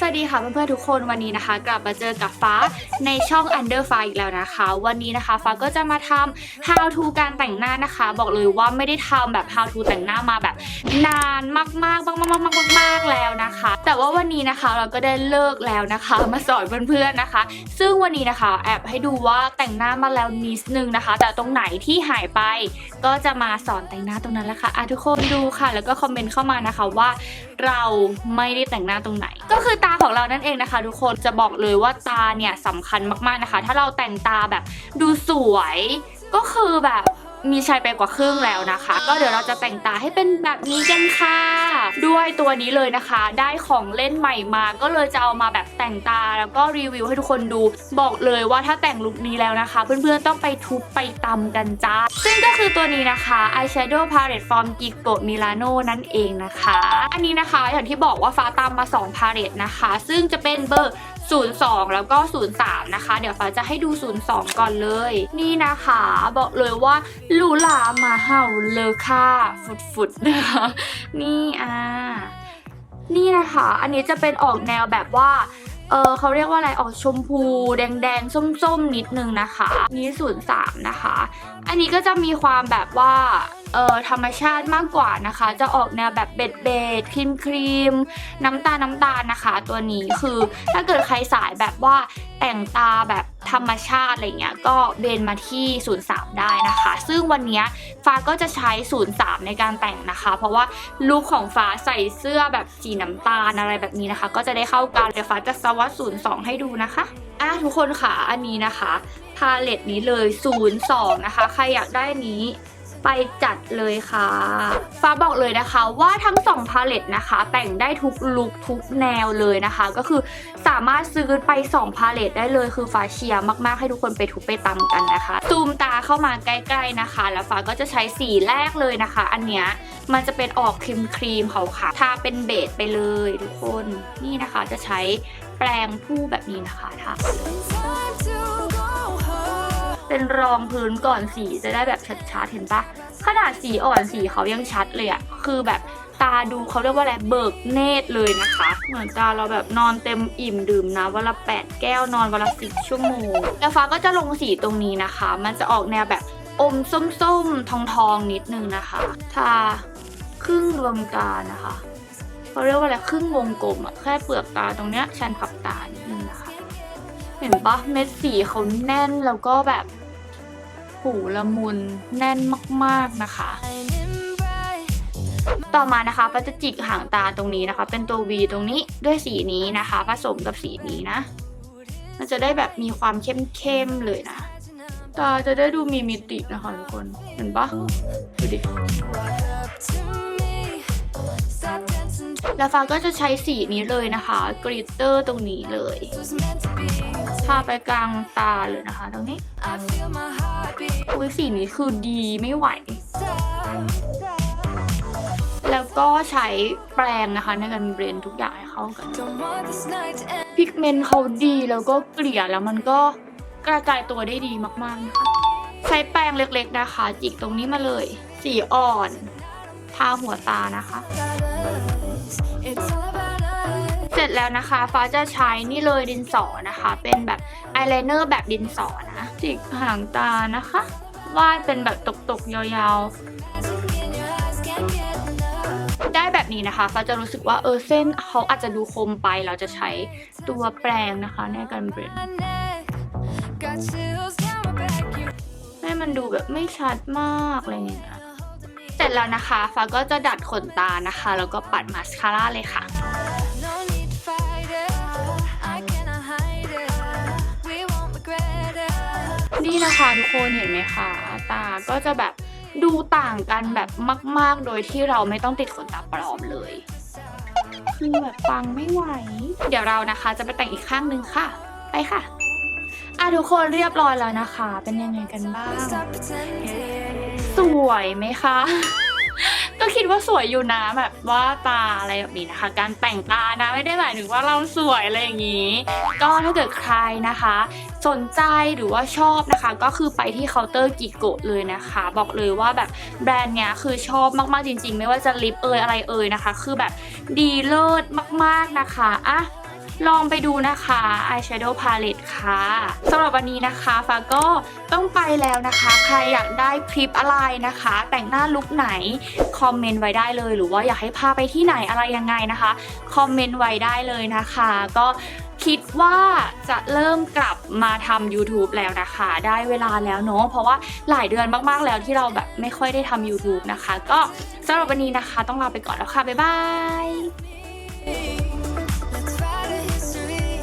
สวัสดีค่ะเพื่อนๆทุกคนวันนี้นะคะ กลับมาเจอกับฟ้าในช่อง Under ฟ้าอีกแล้วนะคะ วันนี้นะคะฟ้าก็จะมาทำ how to การแต่งหน้านะคะ บอกเลยว่าไม่ได้ทำแบบ how to แต่งหน้ามาแบบ นานมากๆมากๆมากๆมากๆแล้วนะคะ แต่ว่าวันนี้นะคะเราก็ได้เลิกแล้วนะคะ มาสอนเพื่อนๆนะคะ ซึ่งวันนี้นะคะ แอบให้ดูว่าแต่งหน้ามาแล้วนิดนึงนะคะ แต่ตรงไหนที่หายไป ก็จะมาสอนแต่งหน้าตรงนั้นแหละค่ะอะทุกคนดูค่ะ แล้วก็คอมเมนต์เข้ามานะคะว่า เราไม่ได้แต่งหน้าตรงไหนก็คือตาของเรานั่นเองนะคะ ทุกคนจะบอกเลยว่าตาเนี่ยสำคัญมากๆนะคะ ถ้าเราแต่งตาแบบดูสวยก็คือแบบ มีชัยไปกว่าครึ่งแล้วนะคะ ก็เดี๋ยวเราจะแต่งตาให้เป็นแบบนี้กันค่ะ ด้วยตัวนี้เลยนะคะ ได้ของเล่นใหม่มา ก็เลยจะเอามาแบบแต่งตาแล้วก็รีวิวให้ทุกคนดู บอกเลยว่าถ้าแต่งลุคนี้แล้วนะคะ เพื่อนๆต้องไปทุบไปตำกันจ้า ซึ่งก็คือตัวนี้นะคะ Eyeshadow Palette from Gigo Milano นั่นเองนะคะ อันนี้นะคะอย่างที่บอกว่าฟ้าตามมา2 Palette นะคะ ซึ่งจะเป็นเบอร์ 02 แล้วก็ 03 นะคะ เดี๋ยวฟ้าจะให้ดู 02 ก่อนเลย นี่นะคะ บอกเลยว่าหลูหลามาเห่าเลอค่าฟุดๆนะคะนี่อ่านี่นะคะ อันนี้จะเป็นออกแนวแบบว่าเออเขาเรียกว่าอะไรออกชมพู แดงๆ ส้มๆ นิดนึงนะคะ นี่ศูนย์สามนะคะ อันนี้ก็จะมีความแบบว่า เออธรรมชาติมากกว่านะคะ จะออกแนวแบบเบ็ดเบ็ดครีมครีมน้ำตาลน้ำตาลนะคะ ตัวนี้คือถ้าเกิดใครสายแบบว่าแต่งตาแบบธรรมชาติอะไรเงี้ยก็เบนมาที่03ได้นะคะ ซึ่งวันนี้ฟ้าก็จะใช้03ในการแต่งนะคะ เพราะว่าลุคของฟ้าใส่เสื้อแบบสีน้ำตาลอะไรแบบนี้นะคะ ก็จะได้เข้ากันเดี๋ยวฟ้าจะสวัสด02 ให้ดูนะคะอะทุกคนค่ะอันนี้นะคะ พาเลตนี้เลย02นะคะ ใครอยากได้นี้ ไปจัดเลยค่ะ ฟ้าบอกเลยนะคะว่าทั้ง2พาเลตนะคะ แต่งได้ทุกลุคทุกแนวเลยนะคะ ก็คือสามารถซื้อไป2พาเลตได้เลยคือฟ้าเชียร์มากๆให้ทุกคนไปทุกไปตำกันนะคะ ซูมตาเข้ามาใกล้ๆนะคะ แล้วฟ้าก็จะใช้สีแรกเลยนะคะ อันเนี้ยมันจะเป็นออกครีมครีมขาวๆทาเป็นเบสไปเลยทุกคนนี่นะคะจะใช้แปรงผู้แบบนี้นะคะทา เป็นรองพื้นก่อนสีจะได้แบบชัดๆเห็นปะขนาดสีอ่อนสีเขายังชัดเลยอะคือแบบตาดูเขาเรียกว่าอะไรเบิกเนตรเลยนะคะ เหมือนตาเราแบบนอนเต็มอิ่มดื่มนะวันละแปดแก้วนอนวันละสิบชั่วโมงแล้วฟ้าก็จะลงสีตรงนี้นะคะ มันจะออกแนวแบบอมส้มๆ ทองๆ นิดนึงนะคะทาครึ่งดวงตานะคะเขาเรียกว่าอะไรครึ่งวงกลมอะแค่เปลือกตาตรงเนี้ยชันขับตานิดนึงนะคะ เห็นปะเม็ดสีเขาแน่นแล้วก็แบบ หูละมุนแน่นมากๆนะคะ ต่อมานะคะก็จะจิกหางตาตรงนี้นะคะ เป็นตัว V ตรงนี้ด้วยสีนี้นะคะ ผสมกับสีนี้นะ มันจะได้แบบมีความเข้มๆเลยนะ ตาจะได้ดูมีมิตินะคะทุกคน เห็นปะดูดิ แล้วฟ้าก็จะใช้สีนี้เลยนะคะ กริตเตอร์ตรงนี้เลยทาไปกลางตาเลยนะคะ ตรงนี้อุ้ยสีนี้คือดีไม่ไหว แล้วก็ใช้แปรงนะคะในการเบรนทุกอย่างให้เข้ากันพิกเมนต์เขาดีแล้วก็เกลี่ยแล้วมันก็กระจายตัวได้ดีมากๆนะคะใช้แปรงเล็กๆนะคะ จิกตรงนี้มาเลย สีอ่อน ทาหัวตานะคะ เสร็จแล้วนะคะ ฟ้าจะใช้นี่เลยดินสอนะคะ เป็นแบบอายไลเนอร์แบบดินสอนะจิกหางตานะคะ วาดเป็นแบบตกๆ ยาวๆ ได้แบบนี้นะคะ ฟ้าจะรู้สึกว่าเออเส้นเขาอาจจะดูคมไป เราจะใช้ตัวแปรงนะคะในการเบรนให้มันดูแบบไม่ชัดมากอะไรอย่างเงี้ย เสร็จแล้วนะคะ ฟ้าก็จะดัดขนตานะคะ แล้วก็ปัดมาสคาร่าเลยค่ะนี่นะคะทุกคนเห็นไหมคะตาก็จะแบบดูต่างกันแบบมาก ๆ โดยที่เราไม่ต้องติดขนตาปลอมเลยคือแบบปังไม่ไหว เดี๋ยวเรานะคะจะไปแต่งอีกข้างหนึ่งค่ะ ไปค่ะ อะทุกคนเรียบร้อยแล้วนะคะ เป็นยังไงกันบ้างส วยไหมคะ ก็คิดว่าสวยอยู่นะแบบว่าตาอะไรแบบนี้นะคะ การแต่งตานะไม่ได้หมายถึงว่าเราสวยอะไรอย่างนี้ ก็ถ้าเกิดใครนะคะ สนใจหรือว่าชอบนะคะ ก็คือไปที่เคาน์เตอร์กิโกะเลยนะคะ บอกเลยว่าแบบแบรนด์เนี้ยคือชอบมากๆจริง ๆ ไม่ว่าจะลิปเอยอะไรเอยนะคะ คือแบบดีเลิศมากๆนะคะอะ ลองไปดูนะคะ eyeshadow palette ค่ะสำหรับวันนี้นะคะฟ้าก็ต้องไปแล้วนะคะ ใครอยากได้คลิปอะไรนะคะ แต่งหน้าลุคไหน คอมเมนต์ไว้ได้เลย หรือว่าอยากให้พาไปที่ไหนอะไรยังไงนะคะ คอมเมนต์ไว้ได้เลยนะคะ ก็คิดว่าจะเริ่มกลับมาทำ YouTube แล้วนะคะ ได้เวลาแล้วเนาะเพราะว่าหลายเดือนมากๆแล้วที่เราแบบไม่ค่อยได้ทำ YouTube นะคะ ก็สำหรับวันนี้นะคะ ต้องลาไปก่อนแล้วค่ะ บ๊ายบาย